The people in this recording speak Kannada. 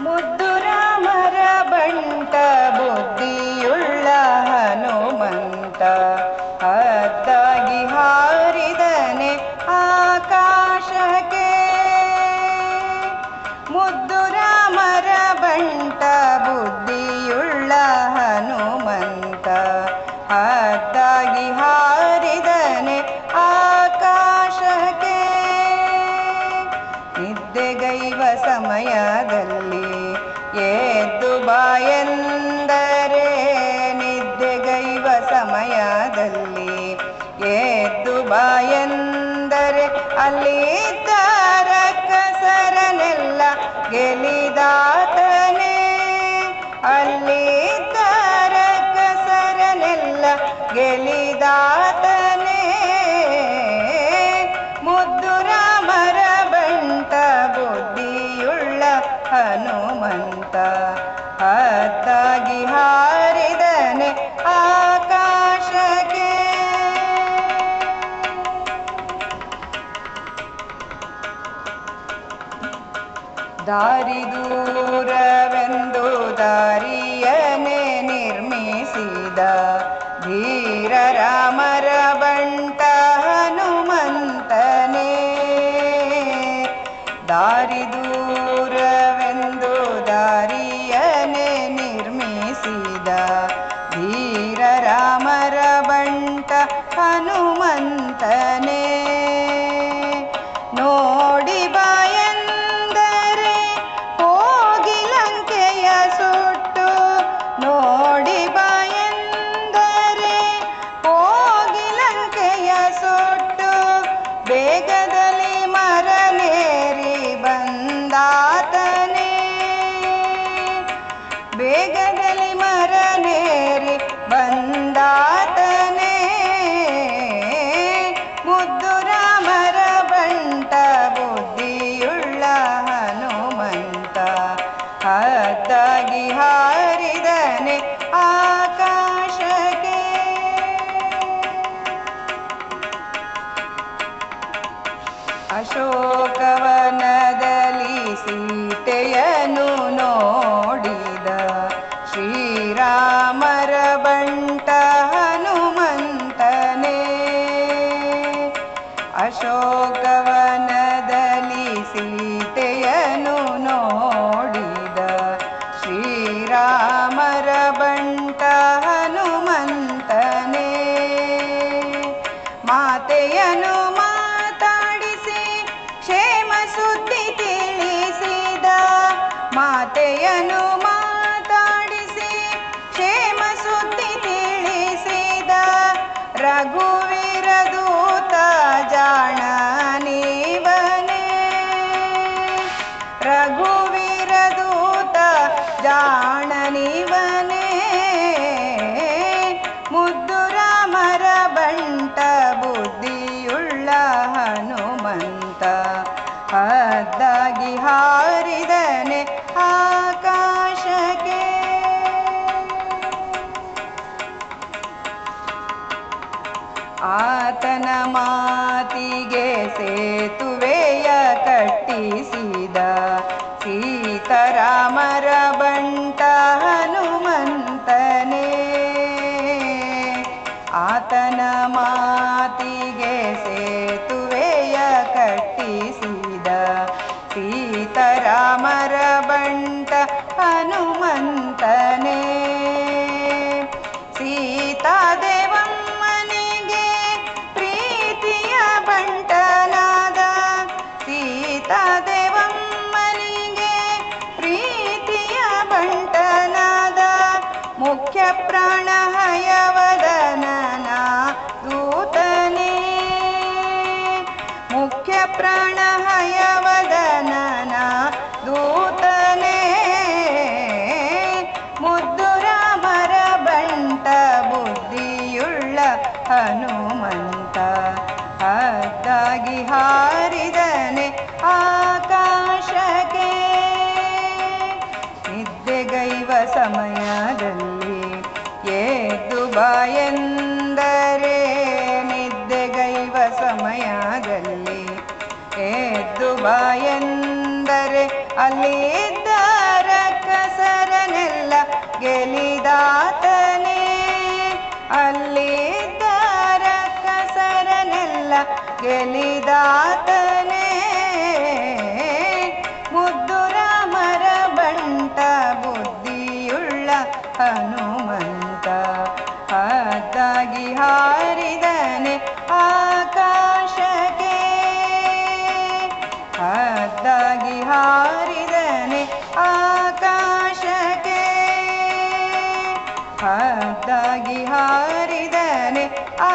ಮುದ್ದು ರಾಮರ ಬಂಟ ಬುದ್ಧಿಯುಳ್ಳ ಹನುಮಂತ. ಸಮಯದಲ್ಲಿ ಎದ್ದು ಬಾಯೆಂದರೆ ನಿದ್ದೆಗೈವ ಸಮಯದಲ್ಲಿ ಎದ್ದು ಬಾಯೆಂದರೆ ಅಲ್ಲಿದ್ದಾರ ಕಸರನೆಲ್ಲ ಗೆಲಿದಾತನೇ. ಅಲ್ಲಿದ್ದಾರ ಕಸರನೆಲ್ಲ ಗೆಲಿದಾತನೇ. ಹದ್ದಾಗಿ ಹಾರಿದನೆ ಆಕಾಶಕ್ಕೆ. ದಾರಿ ದೂರವೆಂದು ದಾರಿಯನೆ ನಿರ್ಮಿಸಿದ ಧೀರ ರಾಮರ ಬಂಟ ಹನುಮಂತನೇ. ದಾರಿ ಅಶೋಕವನದಲ್ಲಿ ಸೀತೆಯನು ನೋಡಿದ ಶ್ರೀರಾಮರ ಬಂಟ ಹನುಮಂತನೇ. ಮಾತೆಯನು ಮಾತಾಡಿಸಿ, ಕ್ಷೇಮ ಸುದ್ದಿ ತಿಳಿಸಿದ. ಮಾತೆಯನು ಮಾತಾಡಿಸಿ, ಕ್ಷೇಮ ಸುದ್ದಿ ತಿಳಿಸಿದ. ರಘುವೀರ ಜಾಣ ನೀವನೇ ಮುದ್ದು ರಾಮರ ಬಂಟ ಬುದ್ಧಿಯುಳ್ಳ ಹನುಮಂತ. ಹದ್ದಾಗಿ ಹಾರಿದನೆ ಆಕಾಶಕ್ಕೆ. ಆತನ ಮಾತಿಗೆ ಸೇತುವೆಯ ಕಟ್ಟಿಸಿದ ಸೀತಾರಾಮರ ಮುಖ್ಯ ಪ್ರಾಣ ಹಯವದನನ ದೂತನೇ ಮುಖ್ಯ ಪ್ರಾಣ ಹಯವದನನ ದೂತನೇ ಮುದ್ದು ಬಾಯೆಂದರೆ ನಿದ್ದೆಗೈವ ಸಮಯದಲ್ಲಿ. ಎದ್ದು ಬಾಯೆಂದರೆ ಅಲ್ಲಿದ್ದಾರ ಕಸರನೆಲ್ಲ ಗೆಲಿದಾತನೇ. ಅಲ್ಲಿದ್ದ ಕಸರನೆಲ್ಲ ಗೆಲಿದಾತನೇ. ಹದ್ದಾಗಿ ಹಾರಿದನೆ ಆ